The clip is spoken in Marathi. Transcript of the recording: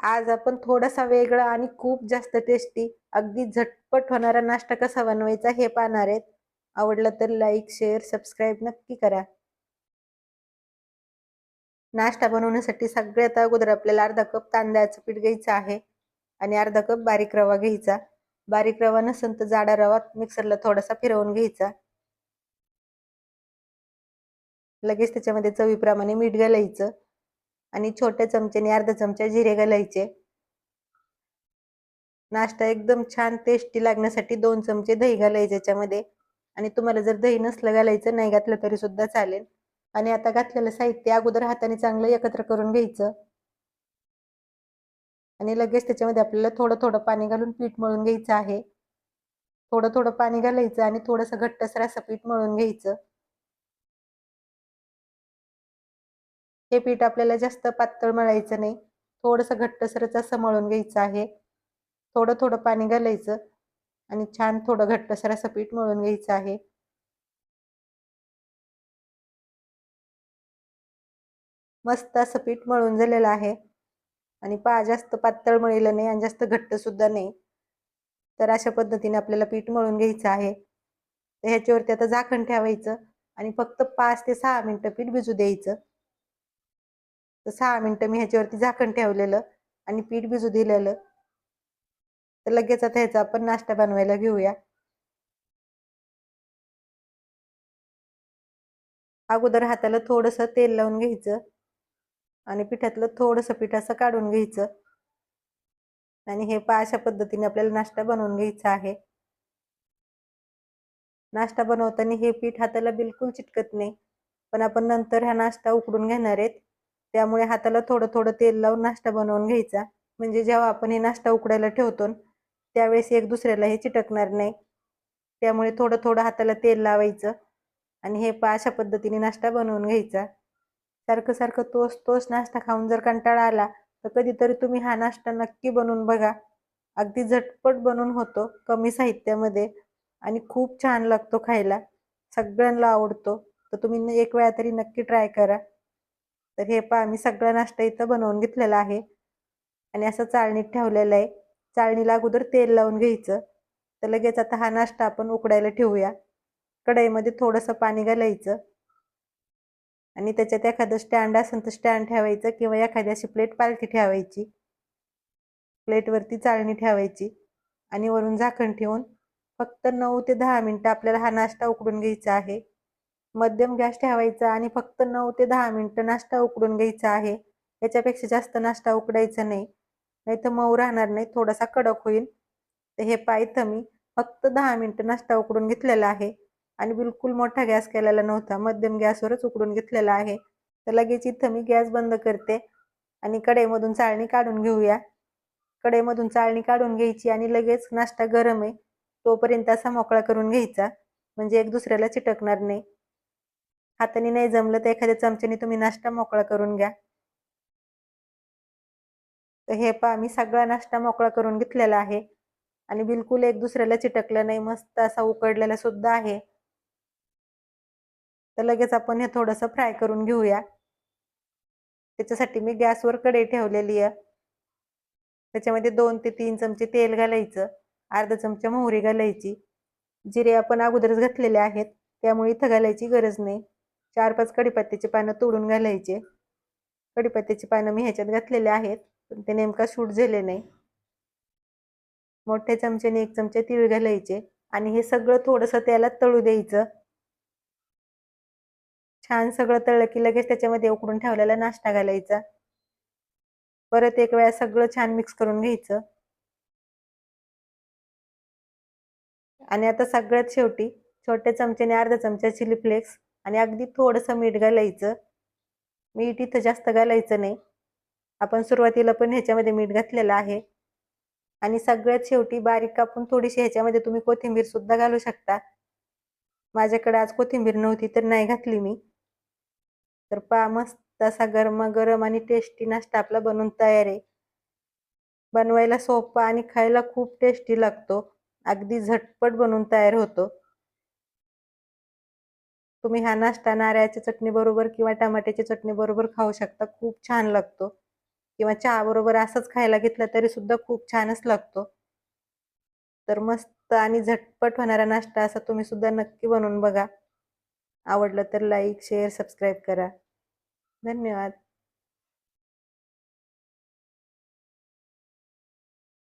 आज आपण थोडासा वेगळा आणि खूप जास्त टेस्टी अगदी झटपट होणारा नाश्ता कसा बनवायचा हे पाहणार आहेत. आवडलं तर लाईक शेअर सबस्क्राईब नक्की करा. नाश्ता बनवण्यासाठी सगळ्यात अगोदर आपल्याला अर्धा कप तांदळाचं पीठ घ्यायचं आहे आणि अर्धा कप बारीक रवा घ्यायचा. बारीक रवा नसेल तर जाडा रवा मिक्सरला थोडासा फिरवून घ्यायचा. लगेच त्याच्यामध्ये चवीप्रमाणे मीठ घालायचं. आणि छोट्या चमच्याने अर्धा चमचा जिरे घालायचे. नाश्ता एकदम छान टेस्टी लागण्यासाठी दोन चमचे दही घालायचे याच्यामध्ये. आणि तुम्हाला जर दही नसलं घालायचं नाही घातलं तरी सुद्धा चालेल. आणि आता घातलेलं साहित्य अगोदर हाताने चांगलं एकत्र करून घ्यायचं. आणि लगेच त्याच्यामध्ये आपल्याला थोडं थोडं पाणी घालून पीठ मळून घ्यायचं आहे. थोडं थोडं पाणी घालायचं आणि थोडंसं घट्टसर असं पीठ मळून घ्यायचं. हे पीठ आपल्याला जास्त पातळ मळायचं नाही. थोडंसं घट्टसरच असं मळून घ्यायचं आहे. थोडं थोडं पाणी घालायचं आणि छान थोडं घट्टसर असं पीठ मळून घ्यायचं आहे. मस्त असं पीठ मळून झालेलं आहे. आणि पा जास्त पातळ मळलेलं नाही आणि जास्त घट्ट सुद्धा नाही. तर अशा पद्धतीने आपल्याला पीठ मळून घ्यायचं आहे. तर ह्याच्यावरती आता झाकण ठेवायचं आणि फक्त पाच ते सहा मिनटं पीठ भिजू द्यायचं. तर सहा मिनटं मी ह्याच्यावरती झाकण ठेवलेलं आणि पीठ भिजू दिलेलं. तर लगेच आता ह्याचा आपण नाश्ता बनवायला घेऊया. अगोदर हाताला थोडंसं तेल लावून घ्यायचं आणि पिठातलं थोडंसं पीठ असं काढून घ्यायचं. आणि हे पा अशा पद्धतीने आपल्याला नाश्ता बनवून घ्यायचा आहे. नाश्ता बनवताना हे पीठ हाताला बिलकुल चिटकत नाही. पण आपण नंतर हा नाश्ता उकडून घेणार आहेत. त्यामुळे हाताला थोडं थोडं तेल लावून नाश्ता बनवून घ्यायचा. म्हणजे जेव्हा आपण हे नाश्ता उकडायला ठेवतो त्यावेळेस एक दुसऱ्याला हे चिटकणार नाही. त्यामुळे थोडं थोडं हाताला तेल लावायचं आणि हे पा अशा पद्धतीने नाश्ता बनवून घ्यायचा. सारखं सारखं तोच तोच नाश्ता खाऊन जर कंटाळा आला तर कधीतरी तुम्ही हा नाश्ता नक्की बनवून बघा. अगदी झटपट बनवून होतो कमी साहित्यामध्ये आणि खूप छान लागतो खायला. सगळ्यांना आवडतो. तर तुम्ही एक वेळा तरी नक्की ट्राय करा. तर हे पहा मी सगळा नाश्ता इथं बनवून घेतलेला आहे. आणि असं चाळणीत ठेवलेलं आहे. चाळणीला अगोदर तेल लावून घ्यायचं. तर लगेच आता हा नाश्ता आपण उकडायला ठेवूया. कढईमध्ये थोडंसं पाणी घालायचं. आणि त्याच्यात एखादं स्टँड असेल तर स्टँड ठेवायचं किंवा एखादी अशी प्लेट पालथी ठेवायची. प्लेटवरती चाळणी ठेवायची. आणि वरून झाकण ठेवून फक्त नऊ ते दहा मिनटं आपल्याला हा नाश्ता उकडून घ्यायचा आहे. मध्यम गॅस ठेवायचा आणि फक्त नऊ ते दहा मिनटं नाश्ता उकडून घ्यायचा आहे. याच्यापेक्षा जास्त नाश्ता उकडायचा नाही. नाही तर मऊ राहणार नाही थोडासा कडक होईल. तर हे पाय मी फक्त दहा मिनटं नाश्ता उकडून घेतलेला आहे. आणि बिलकुल मोठा गॅस केलेला नव्हता मध्यम गॅसवरच उकडून घेतलेला आहे. तर लगेच इथं मी गॅस बंद करते आणि कढईमधून चाळणी काढून घेऊया. कढईमधून चाळणी काढून घ्यायची आणि लगेच नाश्ता गरम आहे तोपर्यंत असा मोकळा करून घ्यायचा. म्हणजे एक दुसऱ्याला चिटकणार नाही. हाताने नाही जमलं तर एखाद्या चमच्याने तुम्ही नाश्ता मोकळा करून घ्या. तर हे पहा मी सगळा नाश्ता मोकळा करून घेतलेला आहे. आणि बिलकुल एक दुसऱ्याला चिटकलं नाही मस्त असा उकडलेला सुद्धा आहे. तर लगेच आपण हे थोडंसं फ्राय करून घेऊया. त्याच्यासाठी मी गॅसवर कढई ठेवलेली आहे. त्याच्यामध्ये दोन ते तीन चमचे तेल घालायचं अर्धा चमचा मोहरी घालायची. जिरे आपण अगोदरच घातलेले आहेत त्यामुळे इथं घालायची गरज नाही. चार पाच कडीपत्त्याची पानं तोडून घालायचे. कडीपत्त्याची पानं मी ह्याच्यात घातलेले आहेत पण ते नेमका शूट झाले नाही. मोठ्या चमच्याने एक चमचे तीळ घालायचे आणि हे सगळं थोडंसं त्याला तळू द्यायचं. छान सगळं तळलं की लगेच त्याच्यामध्ये उकडून ठेवलेला नाश्ता घालायचा. परत एक वेळा सगळं छान मिक्स करून घ्यायचं. आणि आता सगळ्यात शेवटी छोट्या चमच्याने अर्धा चमचा चिली फ्लेक्स आणि अगदी थोडंसं मीठ घालायचं. मीठ इथं जास्त घालायचं नाही. आपण सुरुवातीला पण ह्याच्यामध्ये मीठ घातलेलं आहे. आणि सगळ्यात शेवटी बारीक कापून थोडीशी ह्याच्यामध्ये तुम्ही कोथिंबीर सुद्धा घालू शकता. माझ्याकडे आज कोथिंबीर नव्हती तर नाही घातली मी. तर पा मस्त असा गरम आणि टेस्टी नाश्ता आपला बनवून तयार आहे. बनवायला सोपा आणि खायला खूप टेस्टी लागतो. अगदी झटपट बनवून तयार होतो. तुम्ही हा नाश्ता नारळाच्या चटणी बरोबर किंवा टमाट्याच्या चटणी बरोबर खाऊ शकता. खूप छान लागतो. किंवा चहा बरोबर असंच खायला घेतलं तरी सुद्धा खूप छानच लागतो. तर मस्त आणि झटपट होणारा नाश्ता असा तुम्ही सुद्धा नक्की बनवून बघा. आवडलं तर लाईक शेअर सबस्क्राईब करा. धन्यवाद.